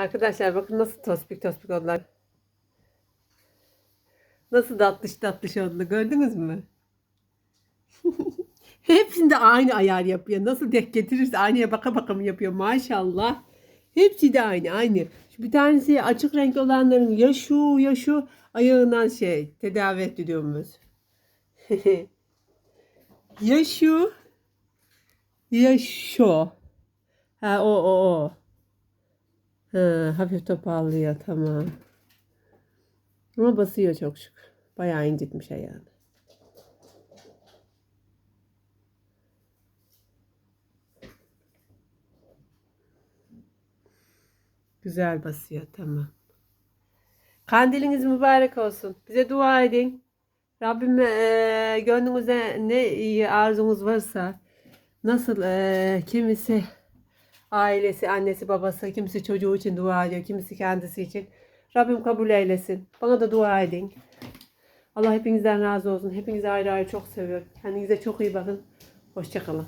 Arkadaşlar bakın nasıl tospik tospik onlar. Nasıl tatlış tatlış oldu gördünüz mü? Hepsinde aynı ayar yapıyor. Nasıl denk getirirse aynaya baka baka mı yapıyor maşallah. Hepsi de aynı aynı. Şu bir tanesi açık renk olanların ya şu ya şu ayağından şey tedavi ettiriyoruz. ya şu ya şu. Ha o o o. Ha, hafif toparlıyor tamam. Ama basıyor çok şükür. Bayağı incitmiş ayağını. Güzel basıyor tamam. Kandiliniz mübarek olsun. Bize dua edin. Rabbim eee gönlünüze ne iyi arzunuz varsa nasıl eee, kimisi ailesi, annesi, babası, kimisi çocuğu için dua ediyor, kimisi kendisi için. Rabbim kabul eylesin. Bana da dua edin. Allah hepinizden razı olsun. Hepinizi ayrı ayrı çok seviyorum. Kendinize çok iyi bakın. Hoşçakalın.